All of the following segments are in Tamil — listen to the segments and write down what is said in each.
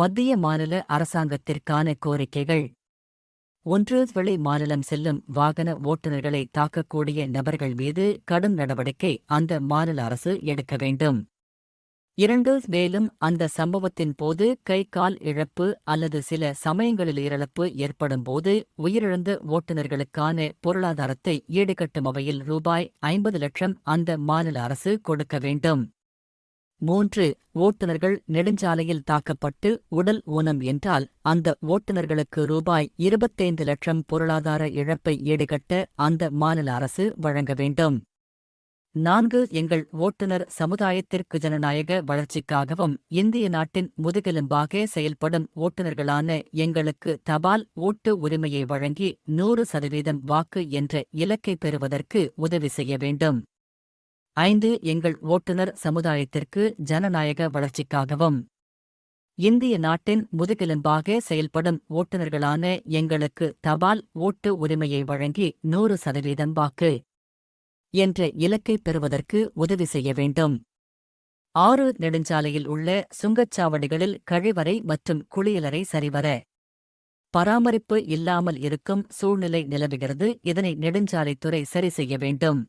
மத்திய மாநில அரசாங்கத்திற்கான கோரிக்கைகள். ஒன்று வெளி மாநிலம் செல்லும் வாகன ஓட்டுநர்களை தாக்கக்கூடிய நபர்கள் மீது கடும் நடவடிக்கை அந்த மாநில அரசு எடுக்க வேண்டும். இரண்டு மேலும் அந்த சம்பவத்தின் போது கை கால் இழப்பு அல்லது சில சமயங்களில் இழப்பு ஏற்படும் போது உயிரிழந்த ஓட்டுநர்களுக்கான பொருளாதாரத்தை ஈடுகட்டும் வகையில் ரூபாய் ஐம்பது லட்சம் அந்த மாநில அரசு கொடுக்க வேண்டும். மூன்று ஓட்டுநர்கள் நெடுஞ்சாலையில் தாக்கப்பட்டு உடல் ஊனம் என்றால் அந்த ஓட்டுநர்களுக்கு ரூபாய் இருபத்தைந்து லட்சம் பொருளாதார இழப்பை ஈடுகட்ட அந்த மாநில அரசு வழங்க வேண்டும். நான்கு எங்கள் ஓட்டுநர் சமுதாயத்திற்கு ஜனநாயக வளர்ச்சிக்காகவும் இந்திய நாட்டின் முதுகெலும்பாக செயல்படும் ஓட்டுநர்களான எங்களுக்கு தபால் ஓட்டு உரிமையை வழங்கி நூறு சதவீதம் வாக்கு என்ற இலக்கை பெறுவதற்கு உதவி செய்ய வேண்டும். ஐந்து எங்கள் ஓட்டுநர் சமுதாயத்திற்கு ஜனநாயக வளர்ச்சிக்காகவும். இந்திய நாட்டின் முதுகெலும்பாக செயல்படும் ஓட்டுநர்களான எங்களுக்கு தபால் ஓட்டு உரிமையை வழங்கி நூறு சதவீதம் வாக்கு என்ற இலக்கை பெறுவதற்கு உதவி செய்ய வேண்டும். ஆறு நெடுஞ்சாலையில் உள்ள சுங்கச்சாவடிகளில் கழிவறை மற்றும் குளியலறை சரிவர பராமரிப்பு இல்லாமல் இருக்கும் சூழ்நிலை நிலவுகிறது. இதனை நெடுஞ்சாலைத்துறை சரி செய்ய வேண்டும்.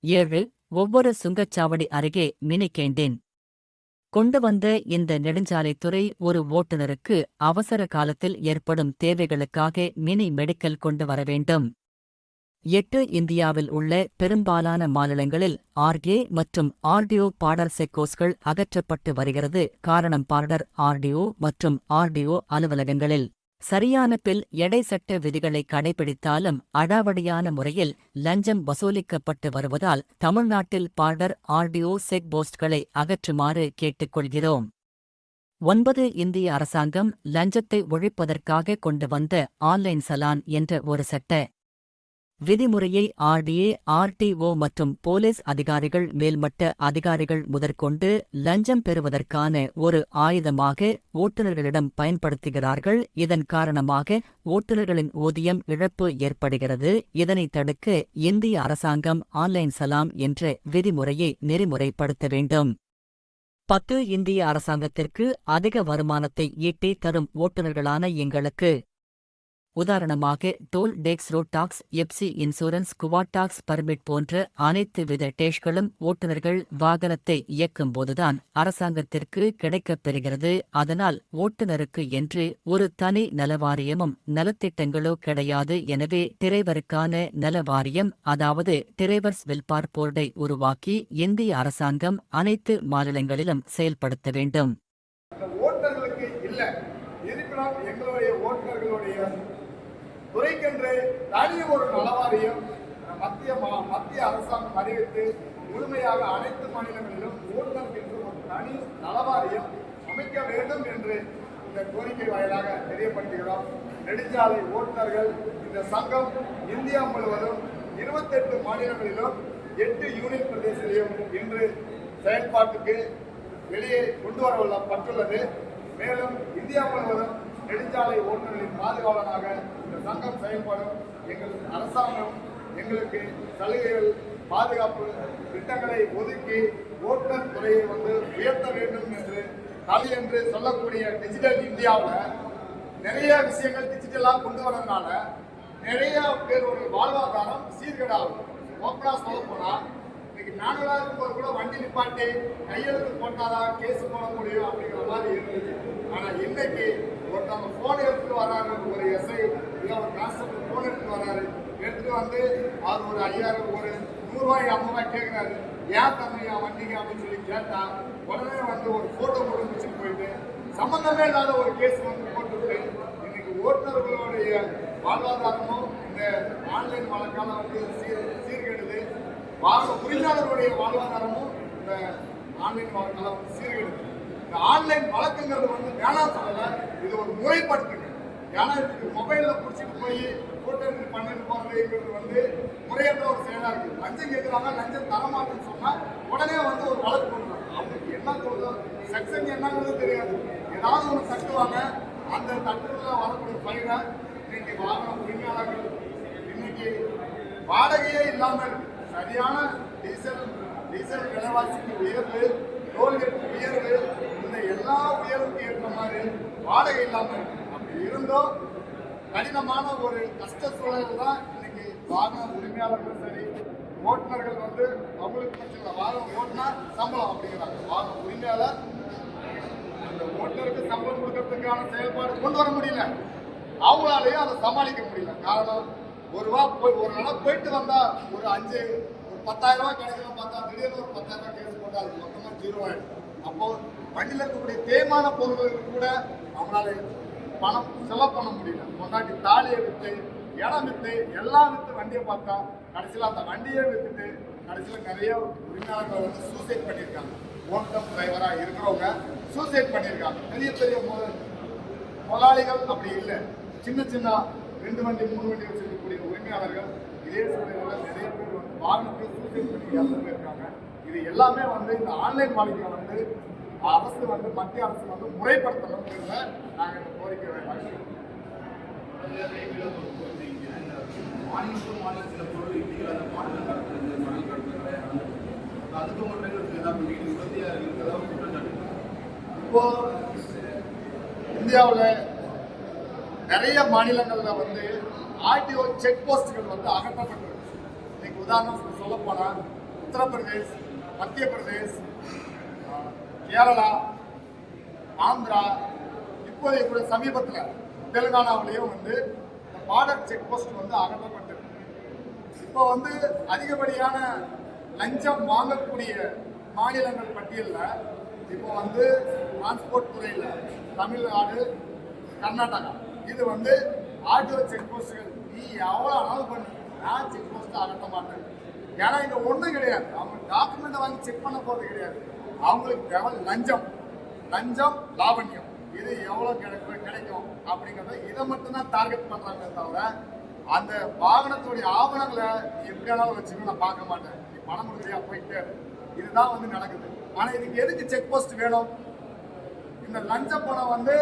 ஏழு ஒவ்வொரு சுங்கச்சாவடி அருகே மினி கேண்டீன். கொண்டு வந்த இந்த நெடுஞ்சாலைத்துறை ஒரு ஓட்டுநருக்கு அவசர காலத்தில் ஏற்படும் தேவைகளுக்காக மினி மெடிக்கல் கொண்டு வர வேண்டும். எட்டு இந்தியாவில் உள்ள பெரும்பாலான மாநிலங்களில் ஆர்டிஏ மற்றும் ஆர்டிஓ பாடர் செக்கோஸ்கள் அகற்றப்பட்டு வருகிறது. காரணம் பாடர் ஆர்டிஓ மற்றும் ஆர்டிஓ அலுவலகங்களில். சரியான பில் எடை சட்ட விதிகளை கடைபிடித்தாலும் அடாவடியான முறையில் லஞ்சம் வசூலிக்கப்பட்டு வருவதால் தமிழ்நாட்டில் பார்டர் ஆர்டிஓ செக் போஸ்ட்களை அகற்றுமாறு கேட்டுக்கொள்கிறோம். ஒன்பது இந்திய அரசாங்கம் லஞ்சத்தை ஒழிப்பதற்காக கொண்டு வந்த ஆன்லைன் சலான் என்ற ஒரு சட்ட விதிமுறையை ஆர்டிஏ ஆர்டிஓ மற்றும் போலீஸ் அதிகாரிகள் மேல்மட்ட அதிகாரிகள் முதற்கொண்டு லஞ்சம் பெறுவதற்கான ஒரு ஆயுதமாக ஓட்டுநர்களிடம் பயன்படுத்துகிறார்கள். இதன் காரணமாக ஓட்டுநர்களின் ஊதியம் இழப்பு ஏற்படுகிறது. இதனை தடுக்க இந்திய அரசாங்கம் ஆன்லைன் சலாம் என்ற விதிமுறையை நெறிமுறைப்படுத்த வேண்டும். பத்து இந்திய அரசாங்கத்திற்கு அதிக வருமானத்தை ஈட்டி தரும் ஓட்டுநர்களான எங்களுக்கு உதாரணமாக toll tax road tax FC insurance குவாடாக்ஸ் permit போன்ற அனைத்து வித டேஷ்களும் ஓட்டுநர்கள் வாகனத்தை இயக்கும் போதுதான் அரசாங்கத்திற்கு கிடைக்கப் பெறுகிறது. அதனால் ஓட்டுநருக்கு என்று ஒரு தனி நலவாரியமும் நலத்திட்டங்களோ கிடையாது. எனவே டிரைவருக்கான நலவாரியம் அதாவது டிரைவர்ஸ் வெல்பார் போர்டை உருவாக்கி இந்திய அரசாங்கம் அனைத்து மாநிலங்களிலும் செயல்படுத்த வேண்டும். இல்லை. இருப்பினும் எங்களுடைய துறைக்கென்று தனி ஒரு நலவாரியம் மத்திய மா- மத்திய அரசாங்கம் அறிவித்து முழுமையாக அனைத்து மாநிலங்களிலும் ஓட்டுநருக்கு என்று ஒரு தனி நலவாரியம் அமைக்க வேண்டும் என்று இந்த கோரிக்கை வாயிலாக தெரியப்படுத்துகிறோம். நெடுஞ்சாலை ஓட்டுநர்கள் இந்த சங்கம் இந்தியா முழுவதும் இருபத்தெட்டு மாநிலங்களிலும் எட்டு யூனியன் பிரதேசத்திலும் இன்று செயல்பாட்டுக்கு வெளியே கொண்டு வரப்பட்டுள்ளது மேலும் இந்தியா முழுவதும் நெடுஞ்சாலை ஓட்டுநர்களின் பாதுகாவலனாக இந்த சங்கம் செயல்படும் எங்கள் அரசாங்கம் எங்களுக்கு சலுகைகள் பாதுகாப்பு திட்டங்களை ஒதுக்கி ஓட்டுநர் துறையை வந்து உயர்த்த வேண்டும் என்று தலை என்று சொல்லக்கூடிய டிஜிட்டல் இந்தியாவில் நிறைய விஷயங்கள் டிஜிட்டலாக கொண்டு வரதுனால நிறைய பேருடைய வாழ்வாதாரம் சீர்கேடாகும் ஓப்பனாக சொல்ல போனால் இன்னைக்கு மேனுவலாக இருப்பவர் கூட வண்டி நிப்பாட்டி கையெழுத்து போட்டாதான் கேஸ் போட முடியும் அப்படிங்கிற மாதிரி இருந்தது. ஆனால் இன்னைக்கு ஒருத்தவங்க ஃபோன் எடுத்துட்டு வராங்க ஒரு எஸ்ஐ இல்லை ஒரு கான்ஸ்டபிள் எடுத்து எடுத்துட்டு வராரு. எடுத்துட்டு வந்து அவர் ஒரு ஐயாயிரம் ஒரு நூறுரூவாய் ஐம்பது கேட்குறாரு. ஏன் தம்பியா வந்தீங்க அப்படின்னு சொல்லி கேட்டா உடனே வந்து ஒரு போட்டோ போட்டு வச்சுட்டு போயிட்டு சம்பந்தமே இல்லாத ஒரு கேஸ் வந்து போட்டுவிட்டு இன்னைக்கு ஓட்டுநர்களுடைய வாழ்வாதாரமும் இந்த ஆன்லைன் வழக்கால வந்து சீர் சீர்கெடுது. வாங்க உரிமையாளர்களுடைய வாழ்வாதாரமும் இந்த ஆன்லைன் வழக்கால வந்து சீர்கெடுது. இந்த ஆன்லைன் வழக்குங்கிறது வந்து வேணாம் சொல்லலை இது ஒரு முறைப்படுத்துங்க ஏன்னா இதுக்கு மொபைல்ல பிடிச்சிட்டு போய் கூட்டணி பண்ணிட்டு போறதுங்கிறது வந்து முறையற்ற ஒரு செயலா இருக்கு. லஞ்சம் கேட்குறாங்க லஞ்சம் தரமாட்டேன்னு சொன்னா உடனே வந்து ஒரு வழக்கு போடுறாங்க. அவங்களுக்கு என்ன தோணுதோ செக்ஷன் என்னங்கிறது தெரியாது. ஏதாவது ஒன்று தட்டுவாங்க. அந்த தட்டுல வரக்கூடிய பயிரை இன்னைக்கு வாகன உரிமையாளர்கள் இன்னைக்கு வாடகையே இல்லாம சரியான டீசல் டீசல் விலைவாசிக்கு உயர்வு டோல்கேட் உயர்வு இந்த எல்லா உயர்வுக்கு ஏற்ற மாதிரி வாடகை இல்லாம இருக்கு. இருந்தும். கடினமான ஒரு கஷ்ட சூழல் தான் இன்னைக்கு வாகன உரிமையாளர்களும் சரி ஓட்டுநர்கள் வந்து அவங்களுக்கு பிரச்சனை வாகனம் ஓட்டுனா சம்பளம் அப்படிங்கிறாங்க. வாகன உரிமையாளர் அந்த ஓட்டுநருக்கு சம்பளம் கொடுக்கறதுக்கான செயல்பாடு கொண்டு வர முடியல. அவங்களாலேயும் அதை சமாளிக்க முடியல. காரணம் ஒரு ரூபா போய் ஒரு நாள் போயிட்டு வந்தா ஒரு அஞ்சு ஒரு பத்தாயிரம் ரூபாய் கிடைக்கணும் பார்த்தா திடீர்னு ஒரு பத்தாயிரம் ரூபாய் கேஸ் போட்டா அது மொத்தமா ஜீரோ ஆயிடும். அப்போ வண்டியில் இருக்கக்கூடிய தேய்மான பொருள்கள் கூட அவங்களால பணம் செலவு பண்ண முடியல. முன்னாடி தாலியை விற்று இடம் வித்து எல்லாம் விற்று வண்டியை பார்த்தா கடைசியில் அந்த வண்டியை வித்துட்டு கடைசியில் நிறைய உரிமையாளர்கள் வந்து சூசைட் பண்ணியிருக்காங்க. ஓட்டம் டிரைவராக இருக்கிறவங்க சூசைட் பண்ணியிருக்காங்க. பெரிய பெரிய முதலாளிகள் அப்படி இல்லை. சின்ன சின்ன ரெண்டு வண்டி மூணு வண்டி வச்சிருக்கக்கூடிய உரிமையாளர்கள் இதே சூழ்நிலையில் நிறைய பேர் வந்து வாகனத்தை சூசைட் பண்ணி இருக்காங்க. இது எல்லாமே வந்து இந்த ஆன்லைன் வாழ்க்கையை வந்து அரசு வந்து மத்திய அரசு வந்து முறைப்படுத்தணுங்கிறத நாங்கள் இந்த கோரிக்கை வைக்கிறோம். மாநிலத்துக்கு மாநிலம் சில பொருள் இந்தியில் அந்த மாநிலம் கடத்துறது மணல் கடத்துறது அதுக்கு மட்டும் இருக்கு என்ன பண்ணிட்டு இருபத்தி ஆறு இருக்கிறதா குற்றச்சாட்டு இப்போ இந்தியாவில் நிறைய மாநிலங்களில் வந்து ஆர்டிஓ செக் போஸ்ட்டுகள் வந்து அகற்றப்பட்டிருக்கு. இன்னைக்கு உதாரணம் சொல்ல போனா உத்தரப்பிரதேஷ் மத்திய பிரதேஷ் கேரளா ஆந்திரா இப்போதைய கூட சமீபத்தில் தெலுங்கானாவிலையும் வந்து இந்த பார்டர் செக் போஸ்ட் வந்து அகற்றப்பட்டிருக்கு. இப்போ வந்து அதிகப்படியான லஞ்சம் வாங்கக்கூடிய மாநிலங்கள் பட்டியலில் இப்போ வந்து டிரான்ஸ்போர்ட் துறையில் தமிழ்நாடு கர்நாடகா. இது வந்து ஆட்டோ செக் போஸ்ட்டுகள் நீ எவ்வளோ அனல் பண்ணி நான் செக் போஸ்ட்டை அகற்ற மாட்டேன் ஏன்னா இங்கே ஒன்றும் கிடையாது. அவங்க டாக்குமெண்ட்டை வாங்கி செக் பண்ண போகிறது கிடையாது. அவங்களுக்கு தேவை லஞ்சம். லஞ்சம் லாவண்யம். இது எவ்வளோ கிடைக்கும் கிடைக்கும் அப்படிங்கிறத இதை மட்டும்தான் டார்கெட் பண்ணுறாங்க தவிர அந்த வாகனத்துடைய ஆவணங்களை நீ எப்படி வச்சுக்கணும் நான் பார்க்க மாட்டேன். நீ பணம் கொடுக்குறியா? போயிட்டே இதுதான் வந்து நடக்குது. ஆனால் இதுக்கு எதுக்கு செக் போஸ்ட் வேணும்? இந்த லஞ்ச பணம் வந்து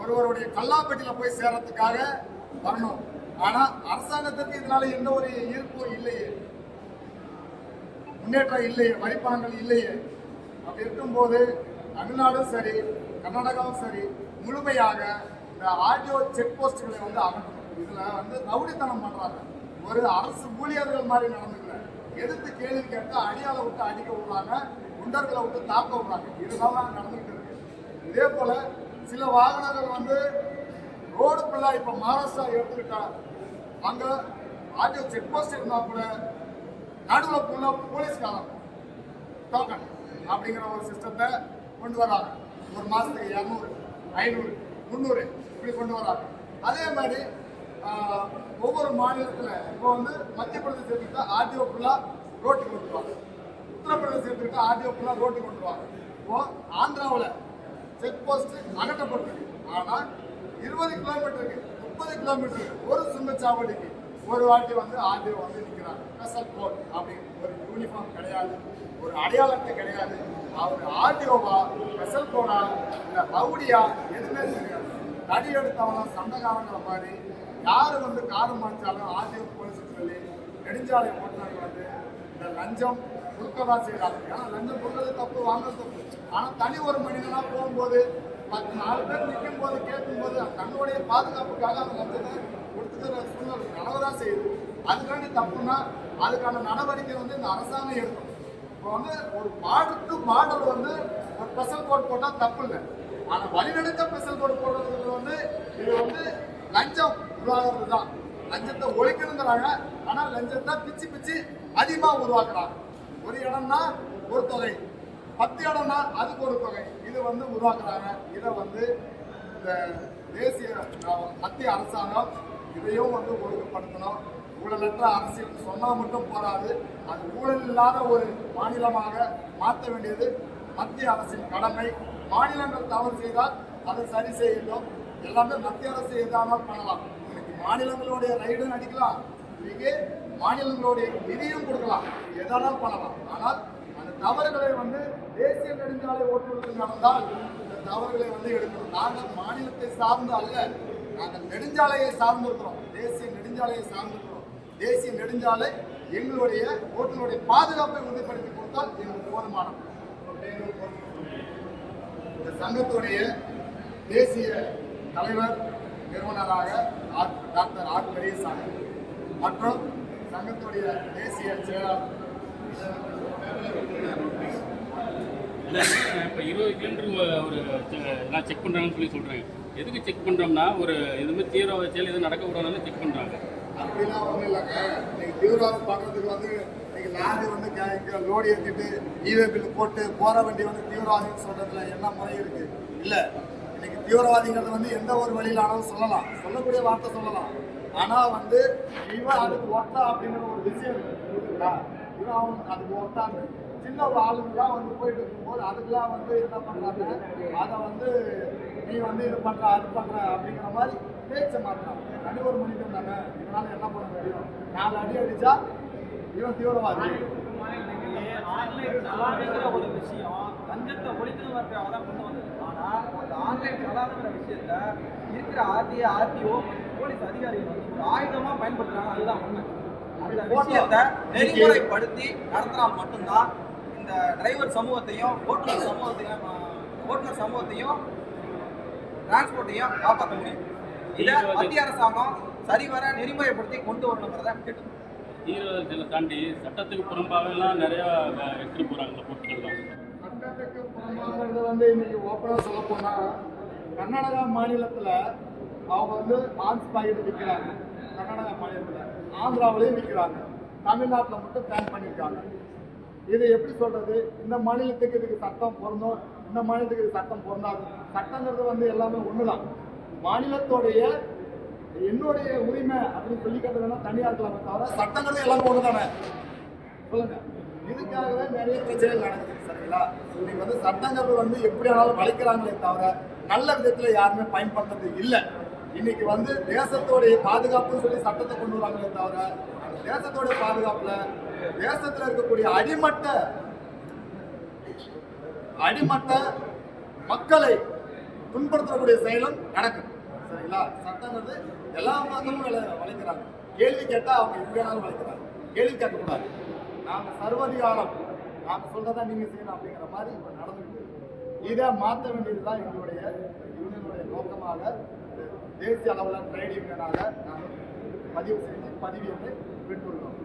ஒருவருடைய கல்லாப்பட்டியில் போய் சேர்றதுக்காக வரணும். ஆனா அரசாங்கத்திற்கு இதனால எந்த ஒரு ஈர்ப்பும் இல்லையே. முன்னேற்றம் இல்லையே. வரிப்பணங்கள் இல்லையே. இருக்கும்போது தமிழ்நாடும் சரி கர்நாடகாவும் சரி முழுமையாக இந்த ஆடியோ செக் போஸ்ட்களை வந்து அகற்றணும். இதுல வந்து ரவுடித்தனம் பண்றாங்க. ஒரு அரசு ஊழியர்கள் மாதிரி நடந்துக்கல. எதிர்த்து கேள்வி கேட்டு அடியால விட்டு அடிக்க விடுறாங்க குண்டர்களை விட்டு தாக்க விடுறாங்க. இதுதான் நடந்துகிட்டு இருக்கு. இதே போல சில வாகனங்கள் வந்து ரோடு ஃபுல்லாக இப்போ மகாராஷ்டிரா எடுத்துக்கிட்டா அங்க ஆடியோ செக் போஸ்ட் இருந்தா கூட நடுவில் ஃபுல்லாக போலீஸ்காரன் டோக்கன் அப்படிங்கிற ஒரு சிஸ்டத்தை கொண்டு வராங்க. ஒரு மாதத்துக்கு இரநூறு ஐநூறு முந்நூறு இப்படி கொண்டு வராங்க. அதே மாதிரி ஒவ்வொரு மாநிலத்தில் இப்போ வந்து மத்திய பிரதேசம் எடுத்துக்கிட்டா ஆர்டிஓ ஃபுல்லாக ரோட்டு கொண்டுருவாங்க உத்தரப்பிரதேசம் எடுத்துக்கிட்டா ஆர்டிஓ ஃபுல்லாக ரோட்டு கொண்டுருவாங்க இப்போ ஆந்திராவில் செக் போஸ்ட் அகற்றப்பட்டிருக்கு. ஆனால் இருபது கிலோமீட்டருக்கு முப்பது கிலோமீட்டருக்கு ஒரு சுங்கச்சாவடிக்கு ஒரு வாட்டி வந்து ஆர்டிஓ வந்து நிற்கிறாங்க ஸ்பெஷல் கோட் அப்படின்னு ஒரு யூனிஃபார்ம் கிடையாது ஒரு அடையாளத்தை கிடையாது. அவர் ஆர்டிஓவா ஸ்பெஷல் கோடா இல்லை பவுடியா எதுவுமே தெரியாது தடி எடுத்தவங்க சண்டைக்காரங்கிற மாதிரி யார் வந்து காடு மாய்ச்சாலும் ஆர்டிஓ போலீஸ் சொல்லி நெடுஞ்சாலை ஓட்டுநர்கள் வந்து இந்த லஞ்சம் கொடுக்க தான் செய்கிறாங்க ஏன்னா லஞ்சம் கொடுக்கறது தப்பு வாங்குறது தப்பு. ஆனால் தனி ஒரு மனிதனாக போகும்போது பத்து நாலு பேர் நிற்கும் போது கேட்கும்போது தன்னுடைய பாதுகாப்புக்காக அந்த லஞ்சத்தை கொடுத்துக்கிற சூழ்நிலை நடவதான் செய்யுது. அதுக்காண்டி தப்புன்னா அதுக்கான நடவடிக்கை வந்து இந்த அரசாங்கம் எடுக்கும். இப்போ வந்து ஒரு மாடுக்கு மாடல் வந்து ஒரு ஸ்பெஷல் கோட் போட்டால் தப்பு இல்லை ஆனால் வழிநடுக்க ஸ்பெஷல் கோட் போடுறதுக்கு வந்து இது வந்து லஞ்சம் உருவாகிறது தான். லஞ்சத்தை ஒழிக்கணுங்கிறாங்க. ஆனால் லஞ்சத்தை பிச்சு பிச்சு அதிகமாக உருவாக்குறாங்க. ஒரு இடம்னா ஒரு தொகை. பத்து இடம்னா அதுக்கு ஒரு தொகை. இது வந்து உருவாக்குறாங்க. இதை வந்து இந்த தேசிய மத்திய அரசாங்கம் இதையும் வந்து ஒழுங்குபடுத்தணும். ஊழலற்ற அரசியல் சொன்னால் மட்டும் போராது அது ஊழல் இல்லாத ஒரு மாநிலமாக மாற்ற வேண்டியது மத்திய அரசின் கடமை. மாநிலங்கள் தவறு செய்தால் அதை சரி செய்யணும் எல்லாமே மத்திய அரசு எதாமல் பண்ணலாம். இன்னைக்கு மாநிலங்களுடைய ரைடும் அடிக்கலாம். இன்னைக்கு மாநிலங்களுடைய நிதியும் கொடுக்கலாம். எதானால் பண்ணலாம். ஆனால் அந்த தவறுகளை வந்து தேசிய நெடுஞ்சாலை ஓட்டுநர்கள் நடந்தால் இந்த தவறுகளை வந்து எடுக்கணும். நாங்கள் மாநிலத்தை சார்ந்து அல்ல நாங்கள் நெடுஞ்சாலையை சார்ந்திருக்கிறோம். தேசிய நெடுஞ்சாலையை சார்ந்திருக்கிறோம். தேசிய நெடுஞ்சாலை எங்களுடைய ஓட்டுநருடைய பாதுகாப்பை உறுதிப்படுத்தி கொடுத்தால் எங்களுக்கு போதுமானம் இந்த சங்கத்துடைய தேசிய தலைவர் நிறுவனராக டாக்டர் ஆர் பெரியசாமி மற்றும் சங்கத்துடைய தேசிய செயலாளர் இப்போ இருபது கிலோமீட்டர் ஒரு செ- செக் பண்ணுறாங்கன்னு சொல்லி சொல்கிறேன் எதுக்கு செக் பண்ணுறோம்னா ஒரு எதுவுமே தீவிர செயல் எதுவும் நடக்கக்கூடாதுன்னு செக் பண்ணுறாங்க அப்படிலாம் ஒன்றும் இல்லைங்க. இன்னைக்கு தீவிரவாதம் பண்ணுறதுக்கு வந்து இன்னைக்கு லாரி வந்து க- இங்க லோடு ஏற்றிட்டு ஈவே பில் போட்டு போற வண்டி வந்து தீவிரவாதின்னு சொல்றதுல என்ன முறை இருக்கு? இல்ல. இன்னைக்கு தீவிரவாதிங்கிறது வந்து எந்த ஒரு வழியில ஆனாலும் சொல்லலாம். சொல்லக்கூடிய வார்த்தை சொல்லலாம். ஆனா வந்து இவன் அதுக்கு ஒட்டா அப்படிங்கிற ஒரு விஷயம் இருக்கு. புரியுதுங்களா இவன் அவன் அதுக்கு ஒட்டான்னு சின்ன ஒரு ஆளுங்கலாம் வந்து போயிட்டு இருக்கும்போது அதுக்கெல்லாம் வந்து என்ன பண்றாங்க? அதை வந்து நீ வந்து இது பண்ணுற அது பண்ணுற அப்படிங்கிற மாதிரி பேச்ச மாட்டான் தனி ஒரு மனிதன் தானே இதனால என்ன பண்ண முடியும்? நாலு அடி அடிச்சா இவன் தீவிரவாதி. ஆன்லைன் சலானுங்கிற ஒரு விஷயம் லஞ்சத்தை ஒழிக்கணுங்கிறதுக்காக தான் கொண்டு வந்தது ஆனால் அந்த ஆன்லைன் சலானுங்கிற விஷயத்த இருக்கிற ஆர்டிஏ ஆர்டிஓ போலீஸ் அதிகாரிகள் வந்து ஒரு ஆயுதமா பயன்படுத்துறாங்க அதுதான் உண்மை. அந்த விஷயத்தை நெறிமுறைப்படுத்தி நடத்தினா மட்டும்தான் இந்த டிரைவர் சமூகத்தையும் ஓட்டுநர் சமூகத்தையும் ஓட்டுநர் சமூகத்தையும் டிரான்ஸ்போர்ட்டையும் காப்பாற்ற முடியும். இதை மத்திய அரசாங்கம் சரிவர நெறிமுறைப்படுத்தி கொண்டு வரணுங்கிறத கேட்டு தாண்டி சட்டத்துக்கு புறம்பாகலாம் நிறையா எடுத்துகிட்டு போகிறாங்க பொருட்கள்லாம் சட்டத்துக்கு புறம்பானது வந்து இன்னைக்கு ஓப்பனாக சொல்ல கர்நாடகா மாநிலத்துல அவங்க வந்து ஆன்ஸ் பாக்கெட் விற்கிறாங்க கர்நாடகா மாநிலத்தில் ஆந்திராவிலையும் விற்கிறாங்க தமிழ்நாட்டில் மட்டும் பேன் பண்ணியிருக்காங்க இது எப்படி சொல்கிறது இந்த மாநிலத்துக்கு இதுக்கு சட்டம் பொருந்தும். இந்த மாநிலத்துக்கு இது சட்டம் பொருந்தாது. சட்டங்கிறது வந்து எல்லாமே ஒன்று தான் மாநிலத்தோடைய என்னுடைய உரிமை அப்படின்னு சொல்லிக்கிறது வேணா தனியாக இருக்கலாமே தவிர சட்டங்கிறது எல்லாமே ஒன்றுதானே சொல்லுங்கள் இதுக்காகவே நிறைய பிரச்சனைகள் நடக்குது சரிங்களா? இன்னைக்கு வந்து சட்டங்கள் வந்து எப்படி ஆனாலும் வளைக்கிறாங்களே தவிர நல்ல விதத்தில் யாருமே பயன்படுத்துறது இல்லை. இன்னைக்கு வந்து தேசத்தோடைய பாதுகாப்புன்னு சொல்லி சட்டத்தை கொண்டு வராங்களே தவிர அந்த தேசத்தோடைய பாதுகாப்புல தேசத்துல இருக்கக்கூடிய அடிமட்ட அடிமட்ட மக்களை துன்படுத்தக்கூடிய செயலும் நடக்கும். சரிங்களா? சட்டங்கிறது எல்லா மக்களும் வளைக்கிறாங்க. கேள்வி கேட்டா அவங்க எப்படி வளைக்கிறாங்க. கேள்வி கேட்கக்கூடாது. நாங்க சர்வதிகாரம் நாங்க சொல்றதா நீங்க செய்யணும் அப்படிங்கிற மாதிரி இப்ப நடந்துட்டு இதை மாற்ற வேண்டியதுதான் எங்களுடைய யூனியனுடைய நோக்கமாக தேசிய அளவில் ட்ரேட் யூனியனாக நாங்கள் பதிவு செய்து பதிவு பெற்றுள்ளோம்